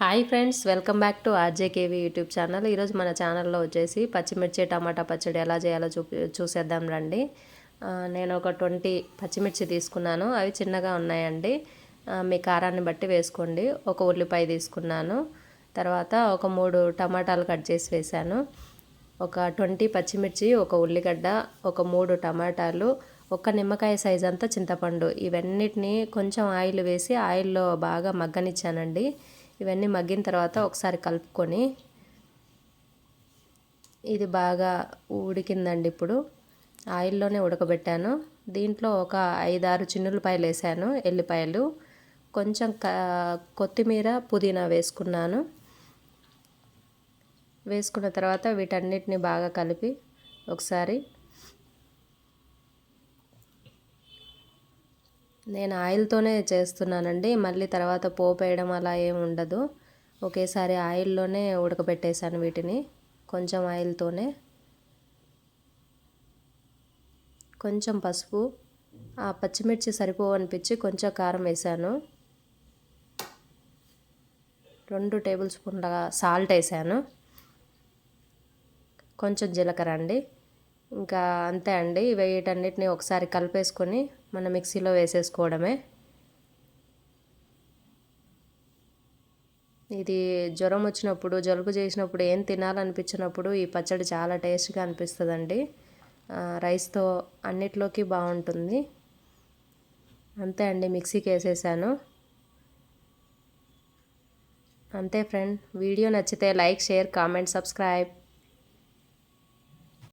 Hi friends welcome back to RJKV YouTube channel. ఈరోజు మన ఛానల్లో వచ్చేసి పచ్చిమిర్చి టమాటా పచ్చడి ఎలా చేయాలో చూ చూసేద్దాం రండి. నేను ఒక ట్వంటీ పచ్చిమిర్చి తీసుకున్నాను. అవి చిన్నగా ఉన్నాయండి. మీ కారాన్ని బట్టి వేసుకోండి. ఒక ఉల్లిపాయ తీసుకున్నాను. తర్వాత ఒక మూడు టమాటాలు కట్ చేసి వేశాను. ఒక ట్వంటీ పచ్చిమిర్చి ఒక ఉల్లిగడ్డ ఒక మూడు టమాటాలు ఒక నిమ్మకాయ సైజ్ అంతా చింతపండు. ఇవన్నిటిని కొంచెం ఆయిల్ వేసి ఆయిల్లో బాగా మగ్గనిచ్చానండి. ఇవన్నీ మగ్గిన తర్వాత ఒకసారి కలుపుకొని ఇది బాగా ఉడికిందండి ఇప్పుడు. ఆయిల్లోనే ఉడకబెట్టాను. దీంట్లో ఒక ఐదారు చిన్నులపాయలు వేసాను ఎల్లిపాయలు. కొంచెం క కొత్తిమీర పుదీనా వేసుకున్నాను. వేసుకున్న తర్వాత వీటన్నిటిని బాగా కలిపి ఒకసారి నేను ఆయిల్తోనే చేస్తున్నానండి. మళ్ళీ తర్వాత పోపు వేయడం అలా ఏం ఉండదు. ఒకేసారి ఆయిల్లోనే ఉడకబెట్టేశాను వీటిని. కొంచెం ఆయిల్తోనే. కొంచెం పసుపు. ఆ పచ్చిమిర్చి సరిపోవనిపించి కొంచెం కారం వేసాను రెండు టేబుల్ స్పూన్ల సాల్ట్ వేసాను కొంచెం జీలకర్ర అండి. ఇంకా అంతే అండి. వీటన్నిటిని ఒకసారి కలిపేసుకొని మన మిక్సీలో వేసేసుకోవడమే. ఇది జ్వరం వచ్చినప్పుడు జలుబు చేసినప్పుడు ఏం తినాలనిపించినప్పుడు ఈ పచ్చడి చాలా టేస్ట్గా అనిపిస్తుందండి. రైస్తో అన్నిట్లోకి బాగుంటుంది. అంతే అండి మిక్సీకి వేసేసాను. అంతే ఫ్రెండ్ వీడియో నచ్చితే లైక్ షేర్ కామెంట్ సబ్స్క్రైబ్.